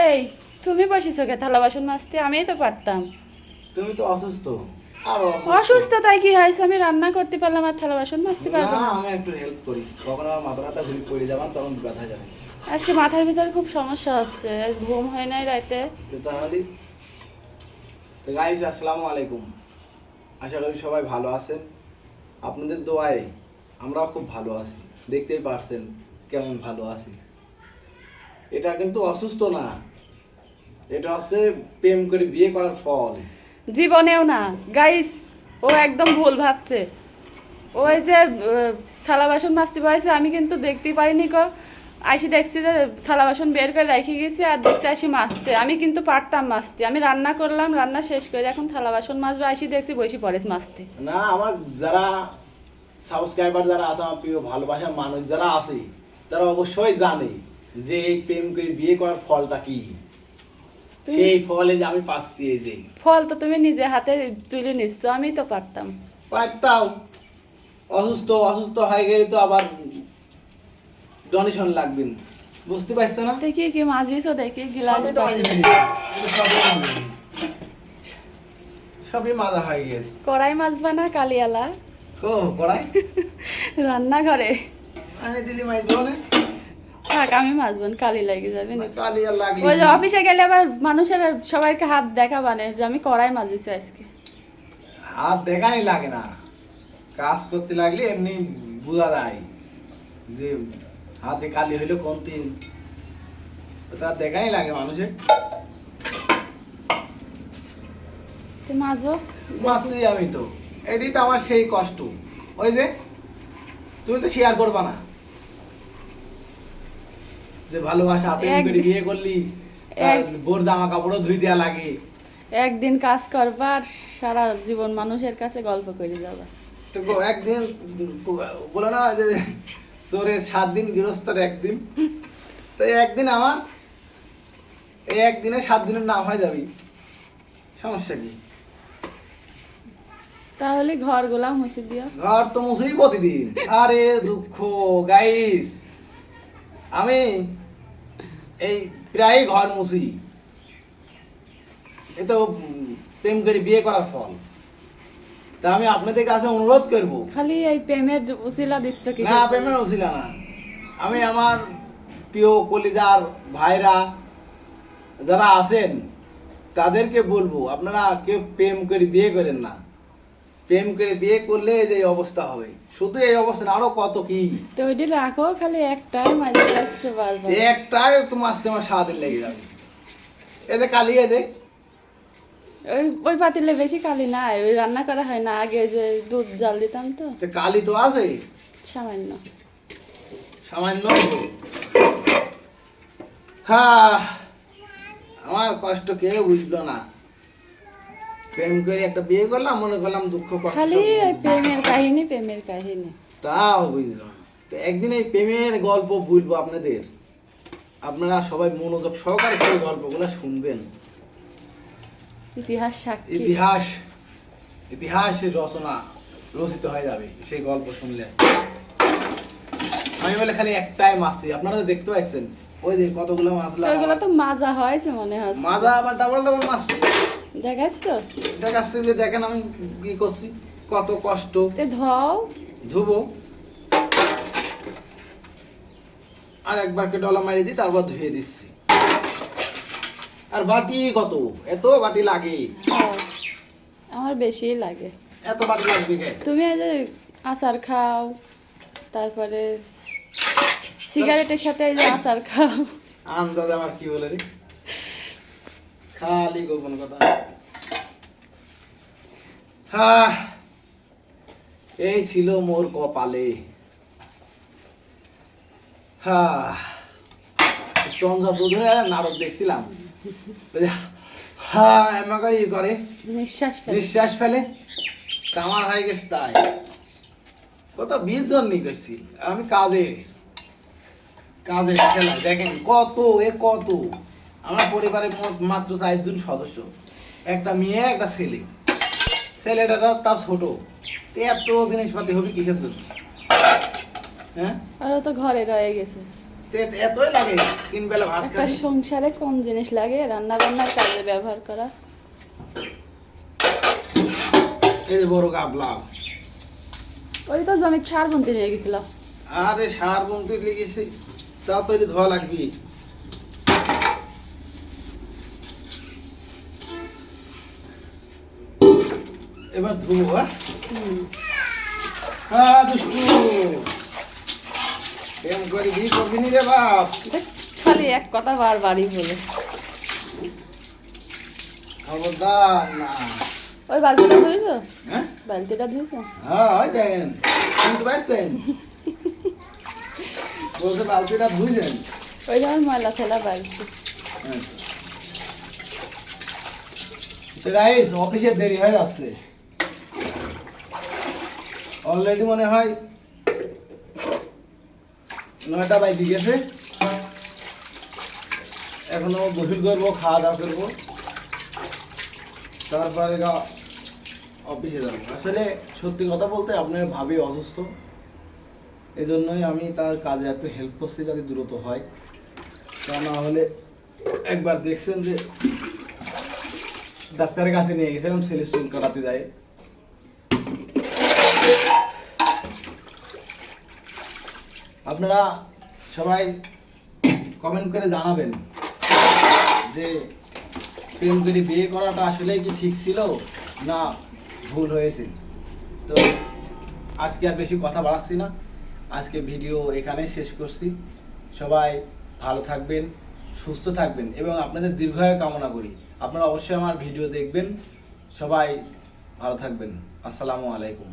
এই তুমি বসেছো কে? থালা বাসন মাজতে আমিই তো পারতাম। তুমি তো অসুস্থ। আর অসুস্থতায় কি হয়েছে? আমি রান্না করতে পারলাম আর থালা বাসন মাজতে পারব না। আমি একটু হেল্প করি। কখন আমার মাথা ব্যথা ঘুরি পড়ে যাবেন তখন ব্যথা যাবে। আজকে মাথার ভিতরে খুব সমস্যা হচ্ছে। আজ ঘুম হয় নাই রাতে। তো তাহলে তো গাইস আসসালামু আলাইকুম। আশা করি সবাই ভালো আছেন। আপনাদের দোয়ায় আমরাও খুব ভালো আছি। দেখতেই পারছেন কেমন ভালো আছি। এটা কিন্তু অসুস্থ না। এটা হচ্ছে প্রেম করে বিয়ে করার ফল। জীবনেও না। গাইস ও একদম ভুল ভাবছে। ওই যে থালা বাসন মাজতে পারছে আমি কিন্তু দেখতেই পারিনি কো। আইসি দেখছি যে থালা বাসন বের করে রেখে গেছি আর দেখছি আইসি মাজছে আমি কিন্তু পারতাম মাজতে। আমি রান্না করলাম রান্না শেষ করে এখন থালা বাসন মাজবো আইসি দেখছি বসে পড়ে মাজতে। না আমার যারা সাবস্ক্রাইবার যারা আছে আমার প্রিয় ভালোবাসার মানুষ যারা আছে তারা অবশ্যই জানে। যে এই প্রেম করে বিয়ে করার ফলটা কি? সেই ফলে যে আমি পাচ্ছি এই যে। ফল তো তুমি নিজে হাতে তুলে নিচ্ছ আমি তো পারতাম। পারতাম। অসুস্থ অসুস্থ হয়ে গেলে তো আবার ডোনেশন লাগবে। বুঝতে পারছ না? দেখি কি মাজিছো দেখি গিলাস সবই মাজা হয়ে গেছে। কড়াই মাজবা না কালিয়ালা? ও কড়াই? রান্নাঘরে। আনে দিলি মাইজবো না। থাক আমি কালি লেগে যাবে না কালি আর লাগে ওই যে অফিসে গেলে আবার মানুষের সবাইকে হাত দেখাবানে যে আমি মাজিছি আজকে। হাত দেখানি লাগে না। কাজ করতে লাগলে এমনি বোঝা যায় যে হাতে কালি হইল তার দেখাই লাগে মানুষের। তো মাজো। মাসি আমি তো। এটাই তো আমার সেই কষ্ট। ওই যে তুমি তো শেয়ার করবা না। যে ভালোবাসা প্রেম করে বিয়ে করলি বোর কাপড়ও ধুই দেওয়া লাগে। একদিন কাজ করবা আর সারা জীবন মানুষের কাছে গল্প করে যাবা তো একদিন বলে না যে চোরের সাত দিন গৃহস্থের একদিন। তো একদিন আমার এই একদিনে সাত দিনের নাম হয়ে যাবি। সমস্যা কি? তাহলে ঘরগুলা মুছে দিও ঘর তো মুছেই প্রতিদিন। আরে দুঃখ গাইস আমি এই প্রায় ঘর মুছি। এ তো প্রেম করে বিয়ে করার ফল। তা আমি আপনাদের কাছে অনুরোধ করব। খালি এই প্রেমের উচিলা দিচ্ছ কি না প্রেমের উচিলা না। আমি আমার প্রিয় কলিজার ভাইরা যারা আছেন তাদেরকে বলব আপনারা কেউ প্রেম করে বিয়ে করেন না। প্রেম করে বিয়ে করলে যে অবস্থা হবে। শুধু এই অবস্থা আরও কত কি। তো ওইটি রাখো খালি একটাই মাঝে আসতে পারব একটাই তো মাসতে আমার সারাদিন লেগে যাবে। এতে কালি এতে ওই ওই পাতিলে বেশি কালি নাই ওই রান্না করা হয় না আগে যে দুধ জাল দিতাম তো। তো কালি তো আছে। সামান্য। সামান্য হ্যাঁ আমার কষ্ট কেউ বুঝলো না। প্রেম করে একটা বিয়ে করলাম মনে করলাম দুঃখ কষ্ট খালি ওই প্রেমের কাহিনী প্রেমের কাহিনী। তাও বুঝলাম তো একদিন এই প্রেমের গল্প বলব আপনাদের। আপনারা সবাই মনোযোগ সহকারে সেই গল্পগুলো শুনবেন। ইতিহাস সাক্ষী। ইতিহাস ইতিহাসের রচনা রচিত হয়ে যাবে সেই গল্প শুনলে। আমি বলে খালি একটাই মাছি। আপনারা তো দেখতে পাচ্ছেন ওই যে কতগুলো মাছ ওইগুলো তো মাজা হয়েছে মনে হয় মাজা আবার ডাবল ডাবল মাছ। দেখাচ্ছ? তো দেখাচ্ছে যে দেখেন আমি কি করছি কত কষ্ট। ধও। ধুবো। আর একবারকে ডলা মারি দিই তারপর ধুয়ে দিচ্ছি। আর বাটি কত? এত বাটি লাগে। আমার বেশি লাগে। এত বাটি লাগবে কে? তুমি এই যে আচার খাও তারপরে সিগারেটের সাথে এই যে আচার খাও। আন্দাজ আমার কি বলে রে? খালি গোপন কথা। হ্যাঁ এই ছিল মোর কপালে। সন্ধ্যা দুধরে নাটক দেখছিলাম। হ্যাঁ করে ই করে। নিঃশ্বাস ফেলে। নিঃশ্বাস ফেলে। তা আমার হয়ে গেছে তাই। কত বিশ জন নিয়ে গেছি। আর আমি কাজে কাজে খেলা দেখেন। কত এ কত? আমার পরিবারে মাত্র চারজন সদস্য। একটা মেয়ে একটা ছেলে। ছেলেটা তার ছোট। এত জিনিসপাতি হবে কিসের জন্য? হ্যাঁ? আর তো ঘরে রয়ে গেছে। এতই লাগে তিন বেলা ভাত একটা সংসারে কম জিনিস লাগে? রান্না বান্নার কাজে ব্যবহার করা। এই যে বড় গাবলা। ওই তো জমির ছাড় বুনতে নিয়ে গেছিলাম আরে সার বলতে লেগেছি তা তো ধোয়া লাগবে। এবার ধুবো হ্যাঁ? হ্যাঁ দুষ্টু। প্রেম করে বিয়ে করবি নি রে বাপ। খালি এক কথা বারবারই বলে। খবরদার না। ওই বালতিটা ধুয়েছো হ্যাঁ? বালতিটা ধুয়েছো হ্যাঁ ওই দেখেন। শুনতে পাচ্ছেন বলতে বালতিটা ধুইলেন। ওই যেমন ময়লা ফেলা বালতি। গাইস অফিসে দেরি হয়ে যাচ্ছে। অলরেডি মনে হয় নয়টা বাইকে গেছে। এখনও গোসল করব, খাওয়া দাওয়া করব। তারপরে অফিসে যাব। আসলে সত্যি কথা বলতে আপনার ভাবি অসুস্থ। এই জন্যই আমি তার কাজে একটু হেল্প করছি যাতে দ্রুত হয়। তা না হলে একবার দেখছেন যে ডাক্তারের কাছে নিয়ে গেছিলাম ছেলে চুল কাটাতে যায়। আপনারা সবাই কমেন্ট করে জানাবেন যে প্রেম করে বিয়ে করাটা আসলে কি ঠিক ছিল না ভুল হয়েছে। তো আজকে আর বেশি কথা বাড়াচ্ছি না। আজকে ভিডিও এখানে শেষ করছি। সবাই ভালো থাকবেন, সুস্থ থাকবেন এবং আপনাদের দীর্ঘায়ু কামনা করি। আপনারা অবশ্যই আমার ভিডিও দেখবেন। সবাই ভালো থাকবেন। আসসালামু আলাইকুম।